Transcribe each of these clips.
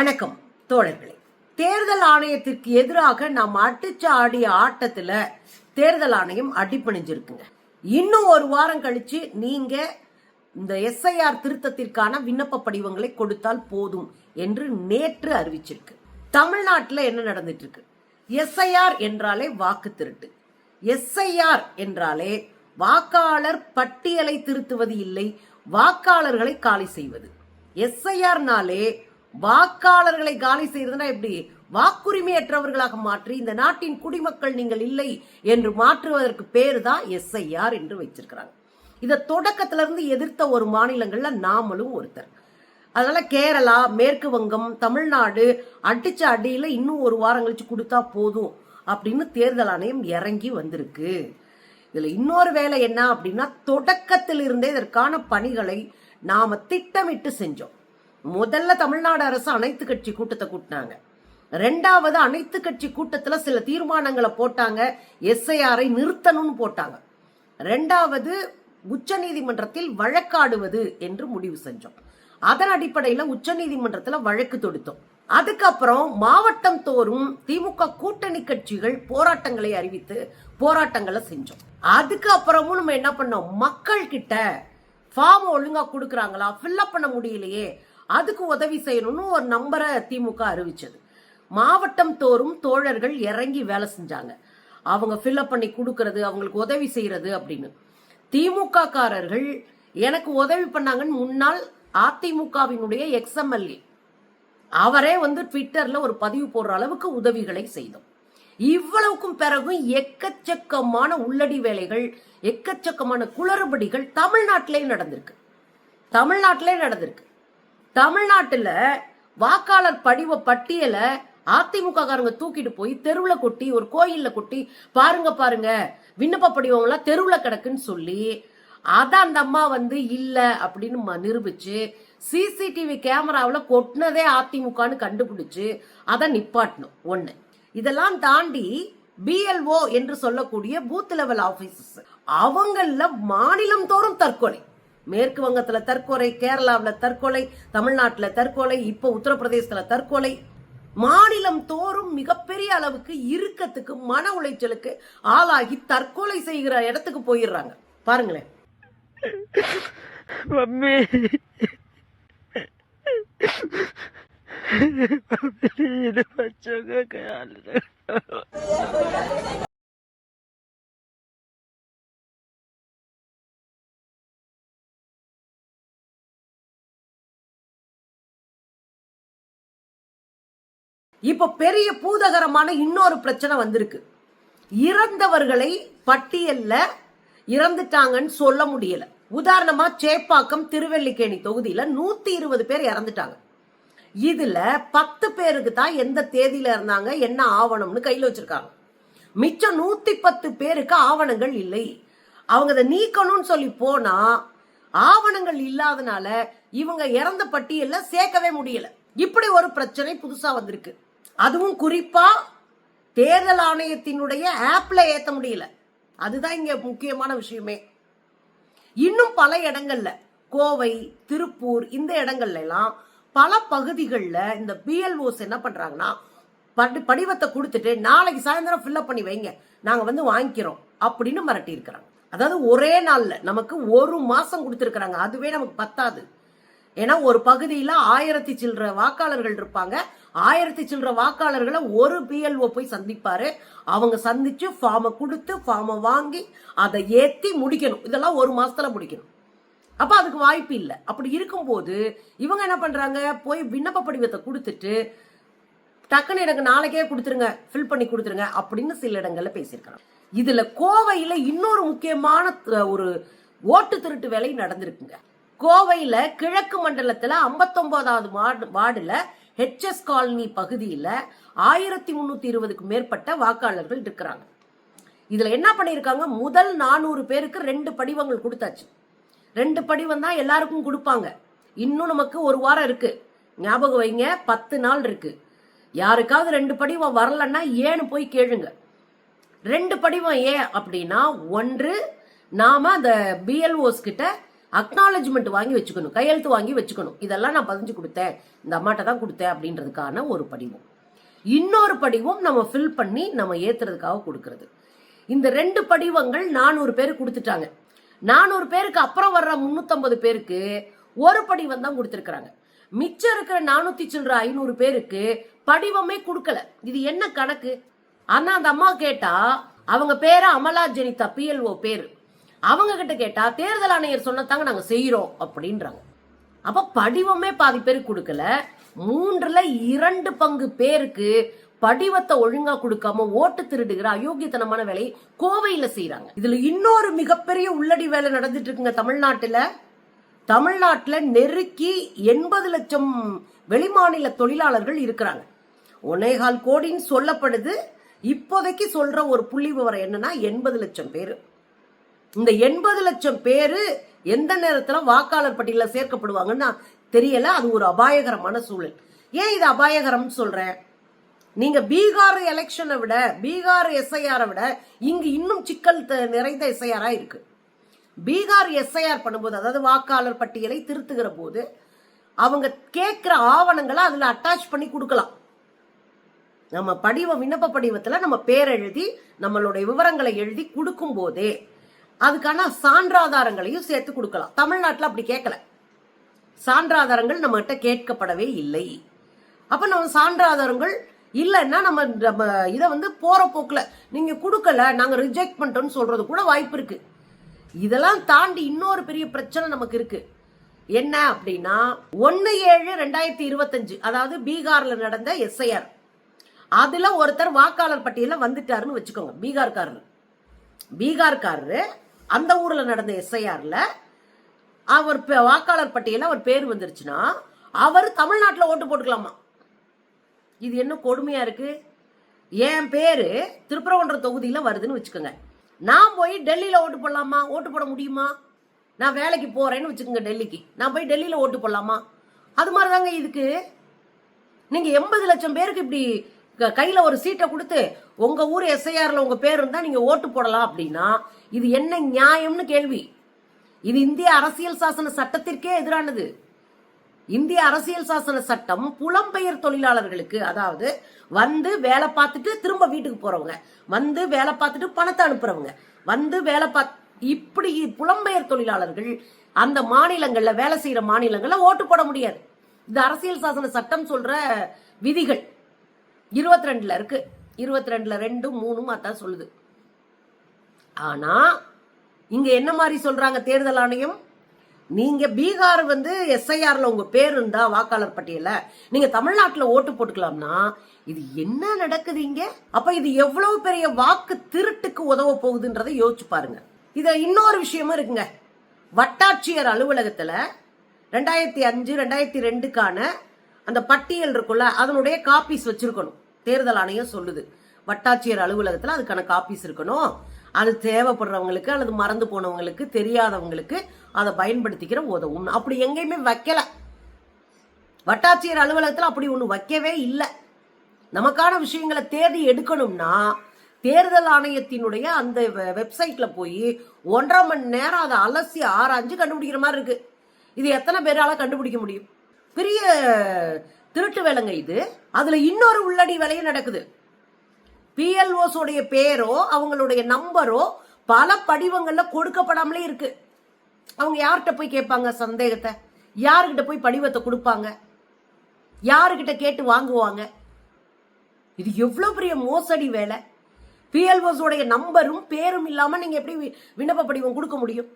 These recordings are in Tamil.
வணக்கம் தோழர்களே. தேர்தல் ஆணையத்திற்கு எதிராக நாம் அடிச்ச ஆடிய ஆட்டத்துல தேர்தல் ஆணையம் அடிப்பணிஞ்சிருக்குங்க இன்னும் ஒரு வாரம் கழிச்சு நீங்க இந்த எஸ்ஐஆர் திருத்தத்திற்கான விண்ணப்ப படிவங்களை கொடுத்தால் போதும் என்று நேற்று அறிவிச்சிருக்கு. தமிழ்நாட்டில் என்ன நடந்துட்டு இருக்கு எஸ்ஐஆர் என்றாலே வாக்கு திருட்டு. எஸ்ஐஆர் என்றாலே வாக்காளர் பட்டியலை திருத்துவது இல்லை வாக்காளர்களை காலி செய்வது. எஸ்ஐஆர்னாலே வாக்காளர்களை காலி செய்யறதுனா எப்படி? வாக்குரிமையற்றவர்களாக மாற்றி இந்த நாட்டின் குடிமக்கள் நீங்கள் இல்லை என்று மாற்றுவதற்கு பேர் தான் எஸ்ஐஆர் என்று வச்சிருக்கிறாங்க இதை தொடக்கத்துல இருந்து எதிர்த்த ஒரு மாநிலங்கள்ல நாமளும் ஒருத்தர். அதனால கேரளா மேற்கு வங்கம் தமிழ்நாடு அடிச்ச அடியில இன்னும் ஒரு வாரம் கழிச்சு கொடுத்தா போதும் அப்படின்னு தேர்தல் ஆணையம் இறங்கி வந்திருக்கு. இதுல இன்னொரு வேலை என்ன அப்படின்னா தொடக்கத்தில் இருந்தே இதற்கான பணிகளை நாம திட்டமிட்டு செஞ்சோம். முதல்ல தமிழ்நாடு அரசு அனைத்து கட்சி கூட்டத்தை கூட்டினாங்க. ரெண்டாவது அனைத்து கட்சி கூட்டத்தில் சில தீர்மானங்களை போட்டாங்க. எஸ்ஐஆரை நிறுத்தணும்னு போட்டாங்க. ரெண்டாவது உச்சநீதிமன்றத்தில் வழக்காடுவது என்று முடிவு செஞ்சோம். அதன் அடிப்படையில் உச்சநீதிமன்றத்தில் வழக்கு தொடுத்தோம். அதுக்கப்புறம் மாவட்டம் தோறும் திமுக கூட்டணி கட்சிகள் போராட்டங்களை அறிவித்து போராட்டங்களை செஞ்சோம். அதுக்கப்புறமும் நம்ம என்ன பண்ணோம்? மக்கள் கிட்ட ஃபார்ம் ஒழுங்கா கொடுக்குறாங்களா? ஃபில்அப் பண்ண முடியலையே. அதுக்கு உதவி செய்யணும்னு ஒரு நம்பரை திமுக அறிவிச்சது. மாவட்டம் தோறும் தோழர்கள் இறங்கி வேலை செஞ்சாங்க. அவங்க ஃபில்அப் பண்ணி கொடுக்கறது அவங்களுக்கு உதவி செய்யறது அப்படின்னு. திமுக காரர்கள் எனக்கு உதவி பண்ணாங்கன்னு முன்னாள் அதிமுகவினுடைய எக்ஸ்எம்எல்ஏ அவரே வந்து ட்விட்டர்ல ஒரு பதிவு போடுற அளவுக்கு உதவிகளை செய்தோம். இவ்வளவுக்கும் பிறகும் எக்கச்சக்கமான உள்ளடி வேலைகள் எக்கச்சக்கமான குளறுபடிகள் தமிழ்நாட்டிலே நடந்திருக்கு. தமிழ்நாட்டிலே நடந்திருக்கு. தமிழ்நாட்டுல வாக்காளர் படிவ பட்டியலை அதிமுக காரங்க தூக்கிட்டு போய் தெருவுல கொட்டி ஒரு கோயில்ல கொட்டி பாருங்க பாருங்க விண்ணப்ப படிவம் எல்லாம் தெருவுல கிடக்குன்னு சொல்லி அத அந்த அம்மா வந்து இல்ல அப்படின்னு ம- நிரூபிச்சு சிசிடிவி கேமராவில் கொட்டினதே அதிமுகன்னு கண்டுபிடிச்சு அதை நிப்பாட்டணும் ஒண்ணு. இதெல்லாம் தாண்டி பிஎல்ஓ என்று சொல்லக்கூடிய பூத் லெவல் ஆபீசர்ஸ் அவங்கள மாநிலம் தோறும் தற்கொலை. மேற்கு வங்கத்துல தற்கொலை கேரளாவில் தற்கொலை தமிழ்நாட்டில் தற்கொலை இப்ப உத்தரப்பிரதேசத்துல தற்கொலை. மாநிலம் தோறும் மிகப்பெரிய அளவுக்கு இறுக்கத்துக்கு மன உளைச்சலுக்கு ஆளாகி தற்கொலை செய்கிற இடத்துக்கு போயிடுறாங்க. பாருங்களேன். மம்மி. இது பச்சோங்க இப்போ பெரிய பூதகரமான இன்னொரு பிரச்சனை வந்திருக்கு. இறந்தவர்களை பட்டியலில் இறந்துட்டாங்கன்னு சொல்ல முடியல. உதாரணமா சேப்பாக்கம் திருவல்லிக்கேணி தொகுதியில நூத்தி இருபது பேர் இறந்துட்டாங்க. இதுல பத்து பேருக்கு தான் எந்த தேதியில இருந்தாங்க என்ன ஆவணம்னு கையில் வச்சிருக்காங்க. மிச்சம் நூத்தி பத்து பேருக்கு ஆவணங்கள் இல்லை. அவங்க அதை நீக்கணும்னு சொல்லி போனா ஆவணங்கள் இல்லாதனால இவங்க இறந்த பட்டியலில் சேர்க்கவே முடியல. இப்படி ஒரு பிரச்சனை புதுசா வந்திருக்கு. அதுவும் குறிப்பா தேர்தல் ஆணையத்தினுடைய ஆப்ல ஏத்த முடியல. அதுதான் இங்க முக்கியமான விஷயமே. இன்னும் பல இடங்கள்ல கோவை திருப்பூர் இந்த இடங்கள்ல எல்லாம் பல பகுதிகளில் இந்த பிஎல்ஓஸ் என்ன பண்றாங்கன்னா படி படிவத்தை கொடுத்துட்டு நாளைக்கு சாயந்தரம் ஃபில்அப் பண்ணி வைங்க. நாங்கள் வந்து வாங்கிக்கிறோம் அப்படின்னு மிரட்டி இருக்கிறாங்க அதாவது ஒரே நாளில் நமக்கு ஒரு மாசம் கொடுத்துருக்குறாங்க. அதுவே நமக்கு பத்தாது. ஏன்னா ஒரு பகுதியில் ஆயிரத்தி சில்லற வாக்காளர்கள் இருப்பாங்க. ஆயிரத்தி சில்லற வாக்காளர்களை ஒரு பிஎல்ஓ போய் சந்திப்பாரு. அவங்க சந்திச்சு ஃபார்மை கொடுத்து ஃபார்மை வாங்கி அதை ஏற்றி முடிக்கணும். இதெல்லாம் ஒரு மாசத்துல முடிக்கணும். அப்ப அதுக்கு வாய்ப்பு இல்லை. அப்படி இருக்கும்போது இவங்க என்ன பண்றாங்க? போய் விண்ணப்ப படிவத்தை கொடுத்துட்டு டக்குன்னு எனக்கு நாளைக்கே கொடுத்துருங்க ஃபில் பண்ணி கொடுத்துருங்க அப்படின்னு சில இடங்கள்ல பேசியிருக்கிறாங்க. இதுல கோவையில இன்னொரு முக்கியமான ஒரு ஓட்டு திருட்டு வேலை நடந்திருக்குங்க. கோவையில கிழக்கு மண்டலத்துல ஐம்பத்தொன்பதாவது வார்டுல ஹெச்எஸ் காலனி பகுதியில ஆயிரத்தி முன்னூத்தி இருபதுக்கு மேற்பட்ட வாக்காளர்கள் இருக்கிறாங்க. இதுல என்ன பண்ணிருக்காங்க முதல் நானூறு பேருக்கு ரெண்டு படிவங்கள் கொடுத்தாச்சு. ரெண்டு படிவம் தான் எல்லாருக்கும் கொடுப்பாங்க. இன்னும் நமக்கு ஒரு வாரம் இருக்கு. ஞாபகம் வைங்க பத்து நாள் இருக்கு. யாருக்காவது ரெண்டு படிவம் வரலன்னா ஏன்னு போய் கேளுங்க. ரெண்டு படிவம் ஏன் அப்படின்னா ஒன்று நாம அந்த பிஎல்ஓஸ் கிட்ட அக்னாலஜ்மெண்ட் வாங்கி வச்சுக்கணும். கையெழுத்து வாங்கி வச்சுக்கணும். இதெல்லாம் நான் பதிஞ்சு கொடுத்தேன். இந்த அம்மாட்ட தான் கொடுத்தேன் அப்படின்றதுக்கான ஒரு படிவம். இன்னொரு படிவம் நம்ம ஃபில் பண்ணி நம்ம ஏத்துறதுக்காக கொடுக்கறது. இந்த ரெண்டு படிவங்கள் நானூறு பேர் கொடுத்துட்டாங்க. நானூறு பேருக்கு அப்புறம் வர்ற முன்னூத்தம்பது பேருக்கு ஒரு படிவம் தான் கொடுத்துருக்குறாங்க. மிச்சம் இருக்கிற நானூத்தி சில்லற ஐநூறு பேருக்கு படிவமே கொடுக்கல. இது என்ன கணக்கு? ஆனா அந்த அம்மா கேட்டா அவங்க பேரு அமலா ஜெனிதா பிஎல்ஓ பேரு. அவங்க கிட்ட கேட்டா தேர்தல் ஆணையர் சொன்னதாங்க நாங்க செய்யறோம் அப்படின்றாங்க. அப்ப படிவமே பாதி பேருக்கு கொடுக்கல. மூன்றுல இரண்டு பங்கு பேருக்கு படிவத்தை ஒழுங்கா கொடுக்காம ஓட்டு திருடுகிற அயோக்கியத்தனமான வேலையை கோவையில செய்யறாங்க இதுல இன்னொரு மிகப்பெரிய உள்ளடி வேலை நடந்துட்டு இருக்குங்க தமிழ்நாட்டுல. தமிழ்நாட்டுல நெருக்கி எண்பது லட்சம் வெளிமாநில தொழிலாளர்கள் இருக்கிறாங்க. ஒன்னேகால் கோடின்னு சொல்லப்படுது. இப்போதைக்கு சொல்ற ஒரு புள்ளி விவரம் என்னன்னா எண்பது லட்சம் பேர். இந்த எண்பது லட்சம் பேரு எந்த நேரத்தில் வாக்காளர் பட்டியலில் சேர்க்கப்படுவாங்கன்னு தெரியல அது ஒரு அபாயகரமான சூழல். ஏன் இது அபாயகரம்னு சொல்றேன்? நீங்க பீகார் எலெக்ஷனை விட பீகார் எஸ்ஐஆரை விட இங்கு இன்னும் சிக்கல் த- நிறைந்த எஸ்ஐஆராக இருக்கு. பீகார் எஸ்ஐஆர் பண்ணும்போது அதாவது வாக்காளர் பட்டியலை திருத்துகிற போது அவங்க கேட்குற ஆவணங்களை அதில் அட்டாச் பண்ணி கொடுக்கலாம். நம்ம படிவம் விண்ணப்ப படிவத்தில் நம்ம பேர் எழுதி நம்மளுடைய விவரங்களை எழுதி கொடுக்கும் போதே அதுக்கான சான்றாதாரங்களையும் சேர்த்து கொடுக்கலாம். தமிழ்நாட்டில் அப்படி கேட்கல. சான்றாதாரங்கள் நம்மகிட்ட கேட்கப்படவே இல்லை. அப்ப நம்ம சான்றாதாரங்கள் இல்லைன்னா நம்ம நம்ம இதை வந்து போற போக்குல நீங்க கொடுக்கல நாங்க ரிஜெக்ட் பண்ணிட்டோம்னு சொல்றது கூட வாய்ப்பு இருக்கு. இதெல்லாம் தாண்டி இன்னொரு பெரிய பிரச்சனை நமக்கு இருக்கு. என்ன அப்படின்னா ஒன்னு ஏழு ரெண்டாயிரத்தி இருபத்தஞ்சு அதாவது பீகார்ல நடந்த எஸ்ஐஆர். அதுல ஒருத்தர் வாக்காளர் பட்டியல வந்துட்டாருன்னு வச்சுக்கோங்க பீகார்காரர். பீகார்காரரு அந்த ஊரில் நடந்த எஸ்ஐஆரில் அவர் பே- வாக்காளர் பட்டியலில் அவர் பேர் வந்துருச்சுன்னா அவர் தமிழ்நாட்டில் ஓட்டு போட்டுக்கலாமா? இது என்ன கொடுமையாக இருக்குது என் பேர் திருப்பரங்குன்ற தொகுதியில் வருதுன்னு வச்சுக்கோங்க. நான் போய் டெல்லியில் ஓட்டு போடலாமா? ஓட்டு போட முடியுமா? நான் வேலைக்கு போகிறேன்னு வச்சுக்கோங்க டெல்லிக்கு. நான் போய் டெல்லியில் ஓட்டு போடலாமா? அது மாதிரி தாங்க இதுக்கு. நீங்கள் எண்பது லட்சம் பேருக்கு இப்படி க- ஒரு சீட்டை கொடுத்து உங்கள் ஊர் எஸ்ஐஆரில் உங்கள் பேர் இருந்தால் நீங்கள் ஓட்டு போடலாம் அப்படின்னா இது என்ன நியாயம்னு கேள்வி. இது இந்திய அரசியல் சாசன சட்டத்திற்கே எதிரானது. இந்திய அரசியல் சாசன சட்டம் புலம்பெயர் தொழிலாளர்களுக்கு அதாவது வந்து வேலை பார்த்துட்டு திரும்ப வீட்டுக்கு போறவங்க வந்து வேலை பார்த்துட்டு பணத்தை அனுப்புறவங்க வந்து வேலை பார்த்து இப்படி புலம்பெயர் தொழிலாளர்கள் அந்த மாநிலங்கள்ல வேலை செய்யற மாநிலங்கள்ல ஓட்டு போட முடியாது. இது அரசியல் சாசன சட்டம் சொல்ற விதிகள். இருபத்தி ரெண்டுல இருக்கு. இருபத்தி ரெண்டுல ரெண்டும் மூணும் அதான் சொல்லுது. ஆனா இங்க என்ன மாதிரி சொல்றாங்க தேர்தல் ஆணையம்? நீங்க பீகார் வந்து எஸ்ஐஆர்ல உங்க பேர் இருந்தா வாக்காளர் பட்டியல நீங்க தமிழ்நாட்டுல ஓட்டு போட்டுக்கலாம்னா இது என்ன நடக்குது இங்க? அப்ப இது எவ்வளவு பெரிய வாக்கு திருட்டுக்கு உதவ போகுதுன்றதை யோசிச்சு பாருங்க. இத இன்னொரு விஷயமும் இருக்குங்க. வட்டாட்சியர் அலுவலகத்துல ரெண்டாயிரத்தி அஞ்சு ரெண்டாயிரத்தி ரெண்டுக்கான அந்த பட்டியல் இருக்குல்ல அதனுடைய காப்பீஸ் வச்சிருக்கணும். தேர்தல் ஆணையம் சொல்லுது. வட்டாட்சியர் அலுவலகத்துல அதுக்கான காப்பீஸ் இருக்கணும். அது தேவைப்படுறவங்களுக்கு அல்லது மறந்து போனவங்களுக்கு தெரியாதவங்களுக்கு அதை பயன்படுத்திக்கிற உதவும் அப்படி எங்கேயுமே வைக்கல. வட்டாட்சியர் அலுவலகத்தில் அப்படி ஒன்று வைக்கவே இல்லை. நமக்கான விஷயங்களை தேடி எடுக்கணும்னா தேர்தல் ஆணையத்தினுடைய அந்த வெ- வெப்சைட்ல போய் ஒன்றரை மணி நேரம் அதை அலசி ஆராய்ஞ்சு கண்டுபிடிக்கிற மாதிரி இருக்கு. இது எத்தனை பேரால கண்டுபிடிக்க முடியும்? பெரிய திருட்டு வேலைங்க இது. அதுல இன்னொரு உள்ளடி வேலையும் நடக்குது. பிஎல்ஓஸ் உடைய பேரோ அவங்களுடைய நம்பரோ பல படிவங்கள்ல கொடுக்கப்படாமலே இருக்கு. அவங்க யார்கிட்ட போய் கேட்பாங்க சந்தேகத்தை? யாருக்கிட்ட போய் படிவத்தை கொடுப்பாங்க? யாருக்கிட்ட கேட்டு வாங்குவாங்க? இது எவ்வளவு பெரிய மோசடி வேலை? பிஎல்ஓஸ் உடைய நம்பரும் பேரும் இல்லாம நீங்க எப்படி வி- விண்ணப்ப படிவம் கொடுக்க முடியும்?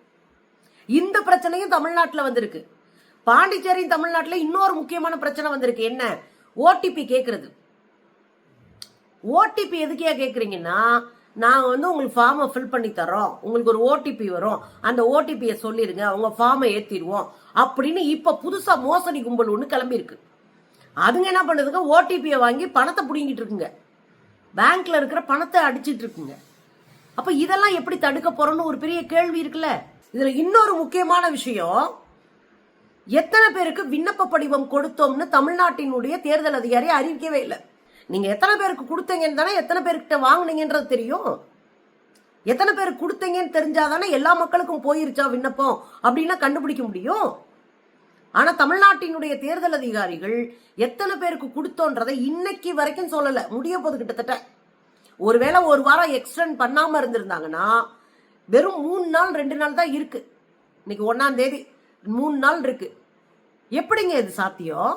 இந்த பிரச்சனையும் தமிழ்நாட்டில் வந்திருக்கு. பாண்டிச்சேரி தமிழ்நாட்டில் இன்னொரு முக்கியமான பிரச்சனை வந்திருக்கு. என்ன? ஓடிபி கேட்குறது ஓடிபி எதுக்கே கேட்குறீங்கன்னா நாங்கள் வந்து உங்களுக்கு ஃபார்மை ஃபில் பண்ணி தரோம் உங்களுக்கு ஒரு ஓடிபி வரும். அந்த ஓடிபியை சொல்லிடுங்க உங்க ஃபார்மை ஏற்றிடுவோம் அப்படின்னு இப்போ புதுசாக மோசடி கும்பல் ஒன்று கிளம்பியிருக்கு. அதுங்க என்ன பண்ணுதுங்க? ஓடிபியை வாங்கி பணத்தை பிடுங்கிட்டு இருக்குங்க. பேங்க்ல இருக்கிற பணத்தை அடிச்சிட்டு இருக்குங்க. அப்போ இதெல்லாம் எப்படி தடுக்க போறோம்னு ஒரு பெரிய கேள்வி இருக்குல்ல. இதில் இன்னொரு முக்கியமான விஷயம் எத்தனை பேருக்கு விண்ணப்ப படிவம் கொடுத்தோம்னு தமிழ்நாட்டினுடைய தேர்தல் அதிகாரி அறிவிக்கவே இல்லை. நீங்கள் எத்தனை பேருக்கு கொடுத்தீங்கன்னு தானே எத்தனை பேர்கிட்ட வாங்குனீங்கன்றது தெரியும். எத்தனை பேர் கொடுத்தீங்கன்னு தெரிஞ்சாதானே எல்லா மக்களுக்கும் போயிருச்சா விண்ணப்பம் அப்படின்னா கண்டுபிடிக்க முடியும். ஆனால் தமிழ்நாட்டினுடைய தேர்தல் அதிகாரிகள் எத்தனை பேருக்கு கொடுத்தோன்றதை இன்னைக்கு வரைக்கும் சொல்லலை. முடிய போது கிட்டத்தட்ட. ஒருவேளை ஒரு வாரம் எக்ஸ்டெண்ட் பண்ணாமல் இருந்திருந்தாங்கன்னா வெறும் மூணு நாள் ரெண்டு நாள் தான் இருக்கு. இன்னைக்கு ஒன்னாம் தேதி மூணு நாள் இருக்கு. எப்படிங்க இது சாத்தியம்?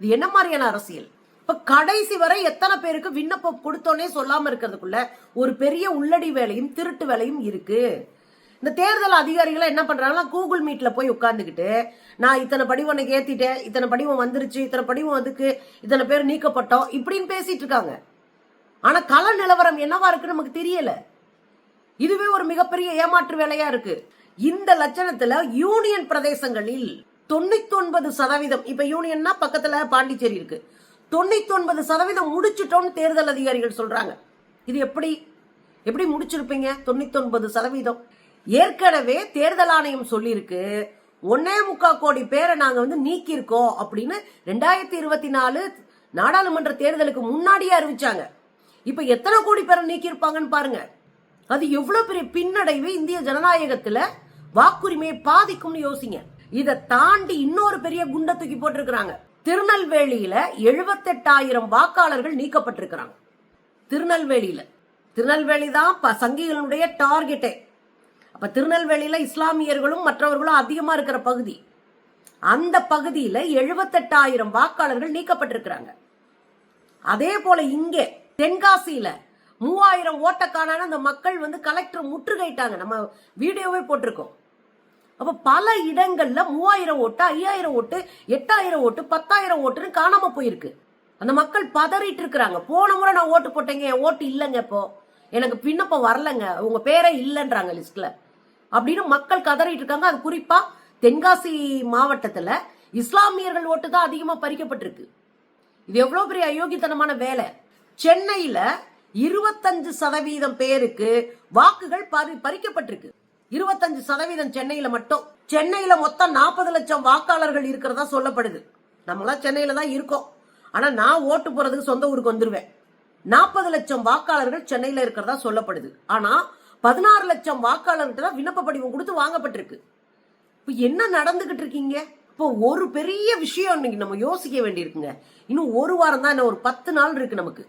இது என்ன மாதிரியான அரசியல்? இப்ப கடைசி வரை எத்தனை பேருக்கு விண்ணப்பம் கொடுத்தோன்னே சொல்லாம இருக்கிறதுக்குள்ள ஒரு பெரிய உள்ளடி வேலையும் திருட்டு வேலையும் இருக்கு. இந்த தேர்தல் அதிகாரிகளை என்ன பண்றாங்கன்னா கூகுள் மீட்ல போய் உட்காந்துக்கிட்டு நான் இத்தனை படிவம் எனக்கு ஏத்திட்டேன். இத்தனை படிவம் வந்துருச்சு. இத்தனை படிவம் அதுக்கு இத்தனை பேர் நீக்கப்பட்டோம். இப்படின்னு பேசிட்டு இருக்காங்க. ஆனா கள நிலவரம் என்னவா இருக்குன்னு நமக்கு தெரியல. இதுவே ஒரு மிகப்பெரிய ஏமாற்று வேலையா இருக்கு. இந்த லட்சணத்துல யூனியன் பிரதேசங்களில் தொண்ணூத்தி ஒன்பது சதவீதம் இப்ப யூனியன்னா பக்கத்துல பாண்டிச்சேரி இருக்கு. தொண்ணூத்தி ஒன்பது சதவீதம் முடிச்சிட்டோம்னு தேர்தல் அதிகாரிகள் சொல்றாங்க. இது எப்படி? எப்படி முடிச்சிருப்பீங்க? தொண்ணூத்தி ஒன்பது சதவீதம். ஏற்கனவே தேர்தல் ஆணையம் சொல்லியிருக்கு ஒன்னே முக்கால் கோடி பேரை நாங்க வந்து நீக்கியிருக்கோம் அப்படின்னு ரெண்டாயிரத்தி இருபத்தி நாலு நாடாளுமன்ற தேர்தலுக்கு முன்னாடியே அறிவிச்சாங்க. இப்ப எத்தனை கோடி பேரை நீக்கியிருப்பாங்கன்னு பாருங்க. அது எவ்வளவு பெரிய பின்னடைவு இந்திய ஜனநாயகத்துல வாக்குரிமையை பாதிக்கும்னு யோசிங்க. இதை தாண்டி இன்னொரு பெரிய குண்டை தூக்கி போட்டிருக்கிறாங்க. திருநெல்வேலியில எழுபத்தெட்டாயிரம் வாக்காளர்கள் நீக்கப்பட்டிருக்கிறாங்க. திருநெல்வேலியில. திருநெல்வேலி தான் சங்கிகளுடைய டார்கெட்டே. அப்ப திருநெல்வேலியில இஸ்லாமியர்களும் மற்றவர்களும் அதிகமா இருக்கிற பகுதி. அந்த பகுதியில எழுபத்தெட்டாயிரம் வாக்காளர்கள் நீக்கப்பட்டிருக்கிறாங்க. அதே போல இங்கே தென்காசியில மூவாயிரம் ஓட்டக்கான அந்த மக்கள் வந்து கலெக்டர் முற்றுகையிட்டாங்க. நம்ம வீடியோவே போட்டிருக்கோம். அப்ப பல இடங்கள்ல மூவாயிரம் ஓட்டு ஐயாயிரம் ஓட்டு எட்டாயிரம் ஓட்டு பத்தாயிரம் ஓட்டுன்னு காணாம போயிருக்கு. அந்த மக்கள் பதறிட்டு இருக்கிறாங்க. போன முறை நான் ஓட்டு போட்டேங்க. என் ஓட்டு இல்லைங்க இப்போ. எனக்கு விண்ணப்பம் வரலங்க. உங்க பேரே இல்லைன்றாங்க லிஸ்ட்ல. அப்படின்னு மக்கள் கதறிட்டு இருக்காங்க. அது குறிப்பா தென்காசி மாவட்டத்துல இஸ்லாமியர்கள் ஓட்டு தான் அதிகமா பறிக்கப்பட்டிருக்கு. இது எவ்வளவு பெரிய அயோக்கியத்தனமான வேலை. சென்னையில இருபத்தஞ்சு சதவீதம் பேருக்கு வாக்குகள் பறி பறிக்கப்பட்டிருக்கு. இருபத்தஞ்சு சதவீதம் சென்னையில மட்டும். சென்னையில மொத்தம் நாற்பது லட்சம் வாக்காளர்கள் இருக்கிறதா சொல்லப்படுது. நம்மளாம் சென்னையில தான் இருக்கோம். ஆனா நான் ஓட்டு போறதுக்கு சொந்த ஊருக்கு வந்துருவேன். நாற்பது லட்சம் வாக்காளர்கள் சென்னையில இருக்கிறதா சொல்லப்படுது. ஆனா பதினாறு லட்சம் வாக்காளர்கிட்ட தான் விண்ணப்ப படிவம் கொடுத்து வாங்கப்பட்டிருக்கு. இப்போ என்ன நடந்துகிட்டு இருக்கீங்க? இப்போ ஒரு பெரிய விஷயம் இன்னைக்கு நம்ம யோசிக்க வேண்டியிருக்குங்க. இன்னும் ஒரு வாரம் தான் என்ன ஒரு பத்து நாள் இருக்கு நமக்கு.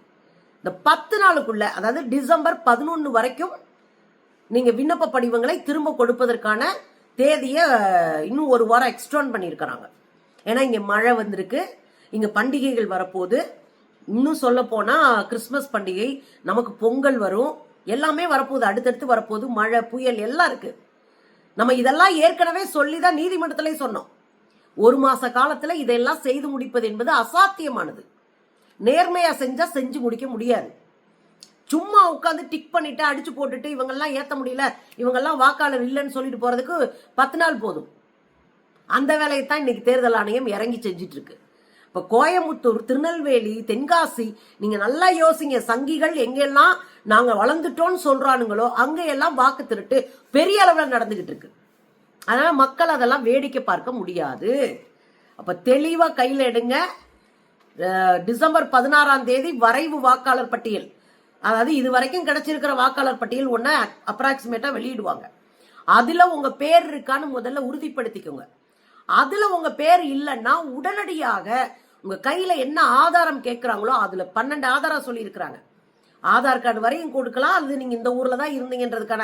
இந்த பத்து நாளுக்குள்ள அதாவது டிசம்பர் பதினொன்று வரைக்கும் நீங்க விண்ணப்ப படிவங்களை திரும்ப கொடுப்பதற்கான தேதியை இன்னும் ஒரு வாரம் எக்ஸ்டோன் பண்ணியிருக்கிறாங்க. ஏன்னா இங்க மழை வந்திருக்கு. இங்க பண்டிகைகள் வரப்போகுது. இன்னும் சொல்ல போனா கிறிஸ்மஸ் பண்டிகை நமக்கு பொங்கல் வரும். எல்லாமே வரப்போகுது. அடுத்தடுத்து வரப்போகுது. மழை புயல் எல்லாம் இருக்கு. நம்ம இதெல்லாம் ஏற்கனவே சொல்லி தான் நீதிமன்றத்திலே சொன்னோம். ஒரு மாச காலத்துல இதெல்லாம் செய்து முடிப்பது என்பது அசாத்தியமானது. நேர்மையா செஞ்சா செஞ்சு முடிக்க முடியாது. சும்மா உட்காந்து டிக் பண்ணிட்டு அடிச்சு போட்டுட்டு இவங்கெல்லாம் ஏத்த முடியல. இவங்கெல்லாம் வாக்காளர் இல்லைன்னு சொல்லிட்டு போறதுக்கு பத்து நாள் போதும். அந்த வேலையை தான் இன்னைக்கு தேர்தல் ஆணையம் இறங்கி செஞ்சிட்டு இருக்கு இப்போ கோயம்புத்தூர் திருநெல்வேலி தென்காசி நீங்கள் நல்லா யோசிங்க. சங்கிகள் எங்கெல்லாம் நாங்கள் வளர்ந்துட்டோம்னு சொல்கிறானுங்களோ அங்கேயெல்லாம் வாக்கு திருட்டு பெரிய அளவில் நடந்துக்கிட்டு இருக்கு. அதனால் மக்கள் அதெல்லாம் வேடிக்கை பார்க்க முடியாது. அப்போ தெளிவாக கையில் எடுங்க. டிசம்பர் பதினாறாம் தேதி வரைவு வாக்காளர் பட்டியல். அதாவது இது வரைக்கும் கிடைச்சிருக்கிற வாக்காளர் பட்டியல் ஒன்றை அப்ராக்சிமேட்டாக வெளியிடுவாங்க. அதில் உங்கள் பேர் இருக்கான்னு முதல்ல உறுதிப்படுத்திக்கோங்க. அதில் உங்கள் பேர் இல்லைன்னா உடனடியாக உங்கள் கையில் என்ன ஆதாரம் கேட்குறாங்களோ அதில் பன்னெண்டு ஆதாரம் சொல்லியிருக்கிறாங்க. ஆதார் கார்டு வரையும் கொடுக்கலாம் அது நீங்கள் இந்த ஊரில் தான் இருந்தீங்கன்றதுக்கான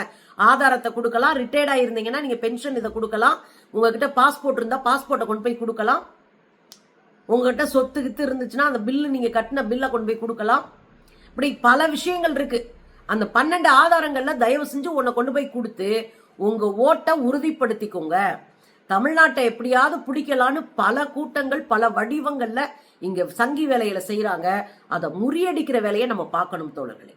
ஆதாரத்தை கொடுக்கலாம் ரிட்டையர்டாக இருந்தீங்கன்னா நீங்கள் பென்ஷன் இதை கொடுக்கலாம் உங்ககிட்ட பாஸ்போர்ட் இருந்தால் பாஸ்போர்ட்டை கொண்டு போய் கொடுக்கலாம். உங்ககிட்ட சொத்து கித்து இருந்துச்சுன்னா அந்த பில்லு நீங்கள் கட்டின பில்லை கொண்டு போய் கொடுக்கலாம். இப்படி பல விஷயங்கள் இருக்கு. அந்த பன்னெண்டு ஆதாரங்கள்ல தயவு செஞ்சு உன்னை கொண்டு போய் கொடுத்து உங்க ஓட்டை உறுதிப்படுத்திக்கோங்க. தமிழ்நாட்டை எப்படியாவது பிடிக்கலான்னு பல கூட்டங்கள் பல வடிவங்கள்ல இங்க சங்கி வேலையில செய்யறாங்க அதை முறியடிக்கிற வேலையை நம்ம பார்க்கணும் தோழர்களே.